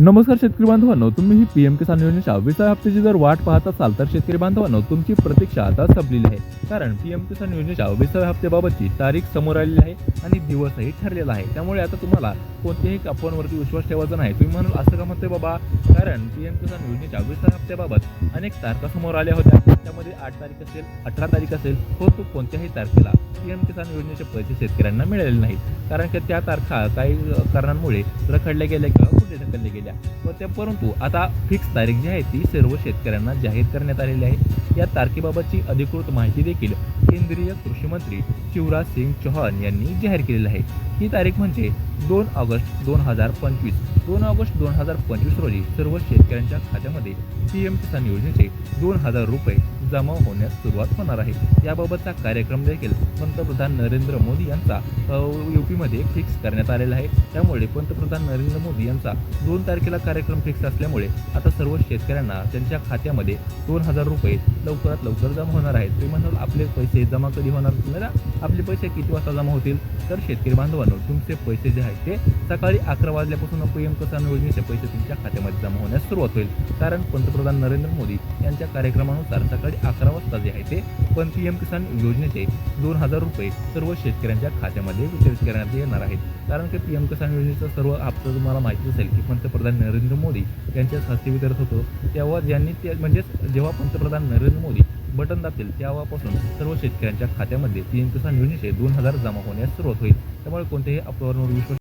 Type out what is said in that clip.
नमस्कार शेतकरी बांधवांनो तुम्ही ही पी एम किसान योजनेच्या विसाव्या हप्त्याची जर वाट पाहत असाल तर शेतकरी बांधवांनो तुमची प्रतीक्षा आता संपलेली आहे. कारण पी एम किसान योजनेच्या विसाव्या हप्त्याबाबतची तारीख समोर आलेली आहे आणि दिवसही ठरलेला आहे. त्यामुळे आता तुम्हाला कोणत्याही अफवांवरती विश्वास ठेवायचा नाही. तुम्ही म्हणाल असं का म्हणते बाबा? कारण पी एम किसान योजनेच्या विसाव्या हप्त्याबाबत अनेक तारखा समोर आल्या होत्या. त्यामध्ये आठ तारीख असेल अठरा तारीख असेल हो तो कोणत्याही तारखेला पी एम किसान योजनेचे पैसे शेतकऱ्यांना मिळाले नाहीत. कारण की त्या तारखा काही कारणांमुळे रखडल्या गेल्या किंवा ढकलल्या गेल्या व त्या परंतु आता फिक्स तारीख जी आहे ती सर्व शेतकऱ्यांना जाहीर करण्यात आलेली आहे. या तारखेबाबतची अधिकृत माहिती देखील केंद्रीय कृषी मंत्री शिवराज सिंग चौहान यांनी जाहीर केलेली आहे. ही तारीख म्हणजे दोन ऑगस्ट दोन हजार पंचवीस. दोन ऑगस्ट दोन हजार पंचवीस रोजी सर्व शेतकऱ्यांच्या खात्यामध्ये पी एम किसान योजनेचे दोन हजार रुपये जमा होण्यास सुरुवात होणार आहे. याबाबतचा कार्यक्रम देखील पंतप्रधान नरेंद्र मोदी यांचा युपीमध्ये फिक्स करण्यात आलेला आहे. त्यामुळे पंतप्रधान नरेंद्र मोदी यांचा दोन तारखेला कार्यक्रम फिक्स असल्यामुळे आता सर्व शेतकऱ्यांना त्यांच्या खात्यामध्ये दोन हजार रुपये लवकरात लवकर जमा होणार आहेत. तुम्ही म्हणाल आपले पैसे जमा कधी होणार? तुम्हाला आपले पैसे किती वाजता जमा होतील? तर शेतकरी बांधवांनो तुमचे पैसे जे आहेत ते सकाळी अकरा वाजल्यापासून पी एम किसान योजनेचे पैसे तुमच्या खात्यामध्ये जमा होण्यास सुरुवात होईल. कारण पंतप्रधान नरेंद्र मोदी यांच्या कार्यक्रमानुसार सकाळी अकरा वाजता जे आहे ते पण पी एम किसान योजनेचे दोन हजार रुपये सर्व शेतकऱ्यांच्या खात्यामध्ये वितरित करण्यात येणार आहेत. कारण की पी एम किसान योजनेचा सर्व हप्ता तुम्हाला माहिती असेल की पंतप्रधान नरेंद्र मोदी यांच्याच हस्ते वितरत होतो. तेव्हा ज्यांनी ते म्हणजेच जेव्हा पंतप्रधान नरेंद्र मोदी बटन दाबतील तेव्हापासून सर्व शेतकऱ्यांच्या खात्यामध्ये पी एम किसान योजनेचे दोन हजार जमा होण्यास सुरुवात होईल. त्यामुळे कोणत्याही अफवावर विश्वास